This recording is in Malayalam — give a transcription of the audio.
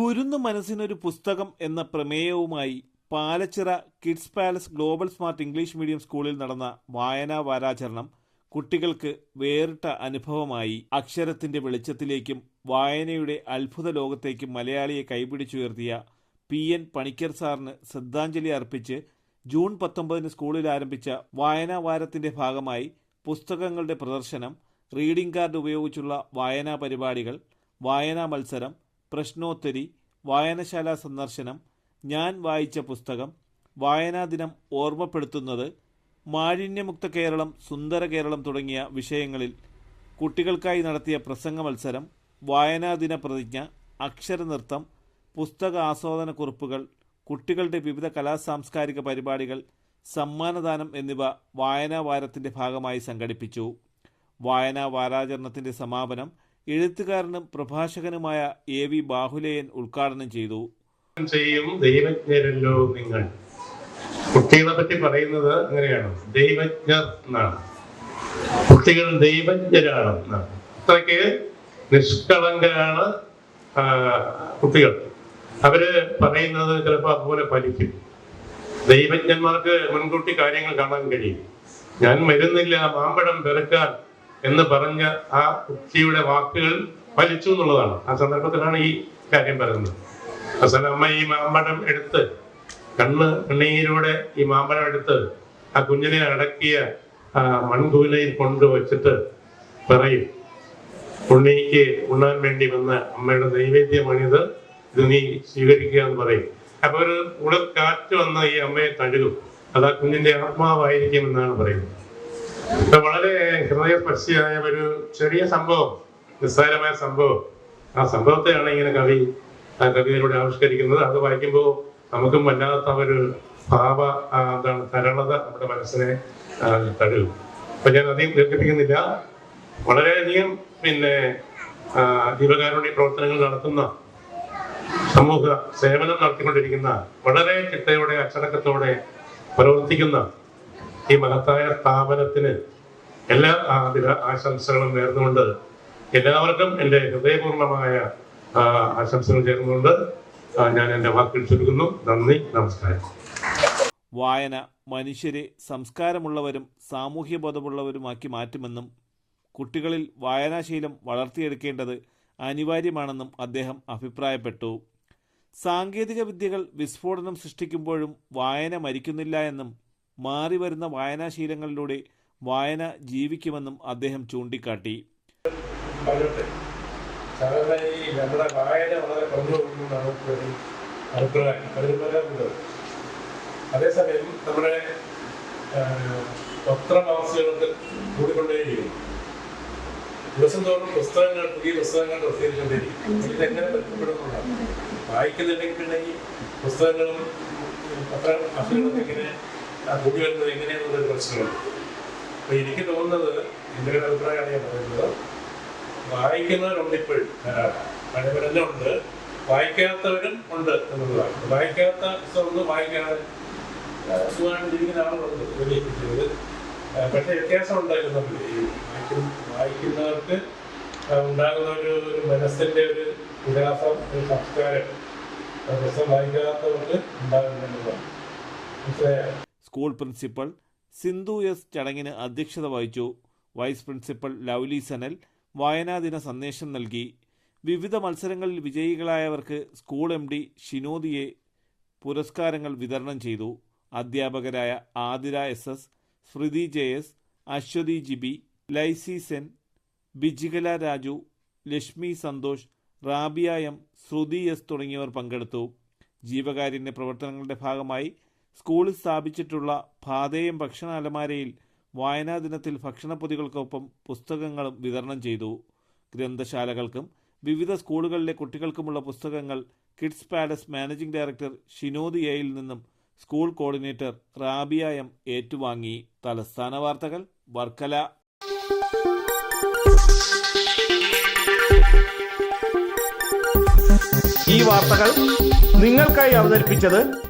കുരുന്നു മനസ്സിനൊരു പുസ്തകം എന്ന പ്രമേയവുമായി Palachira Kids Palace Global Smart English medium സ്കൂളിൽ നടന്ന വായനാ വാരാചരണം കുട്ടികൾക്ക് വേറിട്ട അനുഭവമായി. അക്ഷരത്തിന്റെ വെളിച്ചത്തിലേക്കും വായനയുടെ അത്ഭുത ലോകത്തേക്കും മലയാളിയെ കൈപിടിച്ചുയർത്തിയ പി എൻ പണിക്കർ സാറിന് ശ്രദ്ധാഞ്ജലി അർപ്പിച്ച് ജൂൺ പത്തൊമ്പതിന് സ്കൂളിൽ ആരംഭിച്ച വായനാ വാരത്തിന്റെ ഭാഗമായി പുസ്തകങ്ങളുടെ പ്രദർശനം റീഡിംഗ് കാർഡ് ഉപയോഗിച്ചുള്ള വായനാ പരിപാടികൾ വായനാ മത്സരം പ്രശ്നോത്തരി വായനശാല സന്ദർശനം ഞാൻ വായിച്ച പുസ്തകം വായനാ ദിനം ഓർമ്മപ്പെടുത്തുന്നത് മാലിന്യമുക്ത കേരളം സുന്ദര കേരളം തുടങ്ങിയ വിഷയങ്ങളിൽ കുട്ടികൾക്കായി നടത്തിയ പ്രസംഗ മത്സരം വായനാ ദിന പ്രതിജ്ഞ അക്ഷരനൃത്തം പുസ്തക ആസ്വാദന കുറിപ്പുകൾ കുട്ടികളുടെ വിവിധ കലാ സാംസ്കാരിക പരിപാടികൾ സമ്മാനദാനം എന്നിവ വായനാ വാരത്തിന്റെ ഭാഗമായി സംഘടിപ്പിച്ചു. വായനാ വാരാചരണത്തിന്റെ സമാപനം എഴുത്തുകാരനും പ്രഭാഷകനുമായ എ വി ബാഹുലേയൻ ഉദ്ഘാടനം ചെയ്തു. ചെയ്യും ദൈവജ്ഞരല്ലോ നിങ്ങൾ. കുട്ടികളെ പറ്റി പറയുന്നത് അങ്ങനെയാണ്. ദൈവജ്ഞർ എന്നാണ്. കുട്ടികൾ ദൈവജ്ഞരാണ് എന്നാണ്. അത്രയ്ക്ക് നിഷ്കളങ്കരാണ് കുട്ടികൾ. അവർ പറയുന്നത് ചിലപ്പോൾ അതുപോലെ ഫലിക്കും. ദൈവജ്ഞന്മാർക്ക് മുൻകൂട്ടി കാര്യങ്ങൾ കാണാൻ കഴിയും. ഞാൻ വരുന്നില്ല മാമ്പഴം പെറുക്കാൻ എന്ന് പറഞ്ഞ ആ കുട്ടിയുടെ വാക്കുകൾ ഫലിച്ചു എന്നുള്ളതാണ്. ആ സന്ദർഭത്തിലാണ് ഈ കാര്യം പറയുന്നത്. അവസാനം അമ്മ ഈ മാമ്പഴം എടുത്ത് കണ്ണ് കണ്ണീരോടെ ഈ മാമ്പഴം എടുത്ത് ആ കുഞ്ഞിനെ അടക്കിയ ആ മൺകൂലയിൽ കൊണ്ടുവച്ചിട്ട് പറയും ഉണ്ണിക്ക് ഉണ്ണാൻ വേണ്ടി വന്ന അമ്മയുടെ നൈവേദ്യമാണിത് ഇത് നീ സ്വീകരിക്കുക എന്ന് പറയും. അപ്പൊ ഒരു ഉടൽ കാറ്റ് വന്ന ഈ അമ്മയെ തഴുകും. അത് ആ കുഞ്ഞിന്റെ ആത്മാവായിരിക്കും എന്നാണ് പറയുന്നത്. ഹൃദയസ്പർശിയായ ഒരു ചെറിയ സംഭവം നിസ്സാരമായ സംഭവം. ആ സംഭവത്തെയാണ് ഇങ്ങനെ കവി ആ കവിതയിലൂടെ ആവിഷ്കരിക്കുന്നത്. അത് വായിക്കുമ്പോൾ നമുക്കും വല്ലാത്ത ഒരു ഭാവ എന്താണ് തരളത നമ്മുടെ മനസ്സിനെ തഴു അപ്പൊ ഞാൻ അധികം ദീർഘിപ്പിക്കുന്നില്ല. വളരെയധികം പിന്നെ ജീവകാരുണ്യ പ്രവർത്തനങ്ങൾ നടത്തുന്ന സമൂഹ സേവനം നടത്തിക്കൊണ്ടിരിക്കുന്ന വളരെ ചിട്ടയോടെ അച്ചടക്കത്തോടെ പ്രവർത്തിക്കുന്ന ഈ മഹത്തായ സ്ഥാപനത്തിന് എല്ലാ ആതിര ആശംസകളും നേർന്നുകൊണ്ട് എല്ലാവർക്കും എന്റെ ഹൃദയപൂർണമായ ആശംസകൾ ചേർന്നുകൊണ്ട് ഞാൻ എന്റെ വാക്കുകൾ ചുരുക്കുന്നു. നന്ദി നമസ്കാരം. വായന മനുഷ്യരെ സംസ്കാരമുള്ളവരും സാമൂഹ്യ ബോധമുള്ളവരുമാക്കി മാറ്റുമെന്നും കുട്ടികളിൽ വായനാശീലം വളർത്തിയെടുക്കേണ്ടത് അനിവാര്യമാണെന്നും അദ്ദേഹം അഭിപ്രായപ്പെട്ടു. സാങ്കേതിക വിദ്യകൾ വിസ്ഫോടനം സൃഷ്ടിക്കുമ്പോഴും വായന മരിക്കുന്നില്ല എന്നും മാറിവരുന്ന വായനാശീലങ്ങളിലൂടെ വായന ജീവിക്കുമെന്നും അദ്ദേഹം ചൂണ്ടിക്കാട്ടി. അതേസമയം നമ്മുടെ പത്രമാസികൾക്ക് പത്രമാസികകൾക്ക് കൂടിക്കൊണ്ടേയിരിക്കും ദിവസം തോറും പുസ്തകങ്ങൾ പുതിയ പുസ്തകങ്ങൾ പ്രസിദ്ധീകരിച്ചുകൊണ്ടിരിക്കും ഇതെങ്ങനെ ബന്ധപ്പെടുന്നതാണ് വായിക്കുന്നുണ്ടെങ്കിൽ പിന്നെ ഈ പുസ്തകങ്ങളും പത്രമാസികകളും എങ്ങനെ ആ, കൂടി വരുന്നത് എങ്ങനെയാണെന്നൊരു പ്രശ്നമുണ്ട്. അപ്പൊ എനിക്ക് തോന്നുന്നത് എന്റെ ഒരു അഭിപ്രായമാണ് ഞാൻ പറയുന്നത്. വായിക്കുന്നവരുണ്ട് ഇപ്പോഴും ധാരാളം. പഴയവരെല്ലാം ഉണ്ട് വായിക്കാത്തവരും ഉണ്ട് എന്നുള്ളതാണ്. വായിക്കാത്ത പുസ്തകമൊന്നും വായിക്കാതെ ആ, സുഖമായിട്ടിരിക്കുന്ന ആളുകളുണ്ട് വലിയ വ്യത്യാസം ഉണ്ടായിരുന്നു. വായിക്കുന്ന വായിക്കുന്നവർക്ക് ഉണ്ടാകുന്ന ഒരു ഒരു മനസ്സിന്റെ ഒരു വിലാസം ഒരു സംസ്കാരം പുസ്തകം വായിക്കാത്തവർക്ക് ഉണ്ടാകുന്നുള്ളതാണ് പക്ഷേ സ്കൂൾ പ്രിൻസിപ്പൽ സിന്ധു എസ് ചടങ്ങിന് അധ്യക്ഷത വഹിച്ചു. വൈസ് പ്രിൻസിപ്പൽ ലൗലി സനൽ വായനാദിന സന്ദേശം നൽകി. വിവിധ മത്സരങ്ങളിൽ വിജയികളായവർക്ക് സ്കൂൾ എം ഡി ഷിനോദിയെ പുരസ്കാരങ്ങൾ വിതരണം ചെയ്തു. അധ്യാപകരായ Athira S S Smrithi J S Aswathi Jibi Laisy Sen Bijikala Raju Lakshmi Santhosh Rabiya M Sruthi S തുടങ്ങിയവർ പങ്കെടുത്തു. ജീവകാരുണ്യ പ്രവർത്തനങ്ങളുടെ ഭാഗമായി സ്കൂളിൽ സ്ഥാപിച്ചിട്ടുള്ള ഭാതേയം ഭക്ഷണ അലമാരയിൽ വായനാ ദിനത്തിൽ ഭക്ഷണപ്പൊതികൾക്കൊപ്പം പുസ്തകങ്ങളും വിതരണം ചെയ്തു. ഗ്രന്ഥശാലകൾക്കും വിവിധ സ്കൂളുകളിലെ കുട്ടികൾക്കുമുള്ള പുസ്തകങ്ങൾ Kids Palace managing director Shinod എയിൽ നിന്നും സ്കൂൾ കോർഡിനേറ്റർ റാബിയ എം ഏറ്റുവാങ്ങി. തലസ്ഥാന വാർത്തകൾ വർക്കല. ഈ വാർത്തകൾ നിങ്ങൾക്കായി അവതരിപ്പിച്ചത്